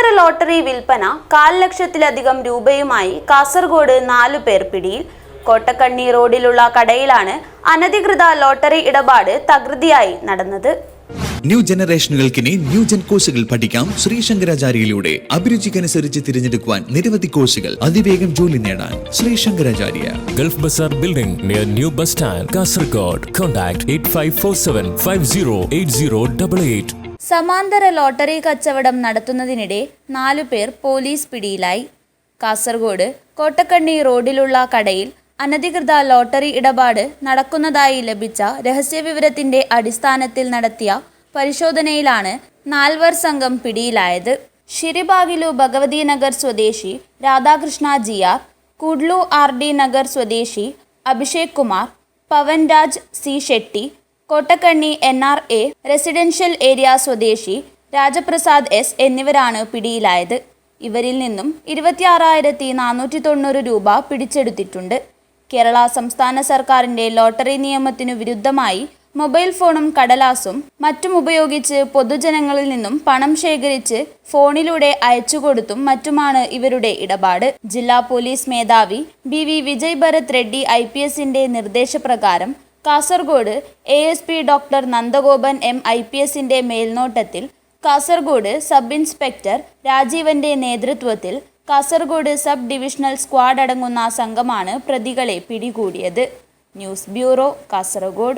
സമാന്തര ലോട്ടറി വിൽപ്പന കാൽ ലക്ഷത്തിലധികം രൂപയുമായി കാസർഗോഡ് നാലു പേർ പിടിയിൽ. കോട്ടക്കണ്ണി റോഡിലുള്ള കടയിലാണ് അനധികൃത ലോട്ടറി ഇടപാട് തകൃതിയായി നടന്നത്. ന്യൂ ജനറേഷനുകൾക്കിനി ന്യൂ ജൻ കോഴ്സുകൾ പഠിക്കാം ശ്രീ ശങ്കരാചാര്യയിലൂടെ. അഭിരുചിക്കനുസരിച്ച് തിരഞ്ഞെടുക്കുവാൻ നിരവധി കോഴ്സുകൾ അതിവേഗം ജോലി നേടാൻ Sree Sankaracharya. Gulf Bazar building near new bus stand Kasaragod contact eight five four seven five zero eight zero double eight സമാന്തര ലോട്ടറി കച്ചവടം നടത്തുന്നതിനിടെ നാലു പേർ പോലീസ് പിടിയിലായി. കാസർഗോഡ് കോട്ടക്കണ്ണി റോഡിലുള്ള കടയിൽ അനധികൃത ലോട്ടറി ഇടപാട് നടക്കുന്നതായി ലഭിച്ച രഹസ്യവിവരത്തിന്റെ അടിസ്ഥാനത്തിൽ നടത്തിയ പരിശോധനയിലാണ് നാൽവർ സംഘം പിടിയിലായത്. ഷിരിബാഗിലു ഭഗവതി നഗർ സ്വദേശി രാധാകൃഷ്ണ ജിയാർ കുഡ്ലു ആർ ഡി നഗർ സ്വദേശി Abhishek Kumar Pavanraj C Shetty Kottakkanni N R A residential area സ്വദേശി രാജപ്രസാദ് എസ് എന്നിവരാണ് പിടിയിലായത്. ഇവരിൽ നിന്നും ഇരുപത്തിയാറായിരത്തി നാനൂറ്റി തൊണ്ണൂറ് രൂപ പിടിച്ചെടുത്തിട്ടുണ്ട്. കേരള സംസ്ഥാന സർക്കാരിന്റെ ലോട്ടറി നിയമത്തിനു വിരുദ്ധമായി മൊബൈൽ ഫോണും കടലാസും മറ്റും ഉപയോഗിച്ച് പൊതുജനങ്ങളിൽ നിന്നും പണം ശേഖരിച്ച് ഫോണിലൂടെ അയച്ചുകൊടുത്തും മറ്റുമാണ് ഇവരുടെ ഇടപാട്. ജില്ലാ പോലീസ് മേധാവി B V Vijay Bharath Reddy I P എസിന്റെ നിർദ്ദേശപ്രകാരം Kasaragod A S P doctor Nandagopan M I P എസിന്റെ മേൽനോട്ടത്തിൽ കാസർഗോഡ് സബ് ഇൻസ്പെക്ടർ രാജീവന്റെ നേതൃത്വത്തിൽ കാസർഗോഡ് സബ് ഡിവിഷണൽ സ്ക്വാഡ് അടങ്ങുന്ന സംഘമാണ് പ്രതികളെ പിടികൂടിയത്. News bureau Kasaragod.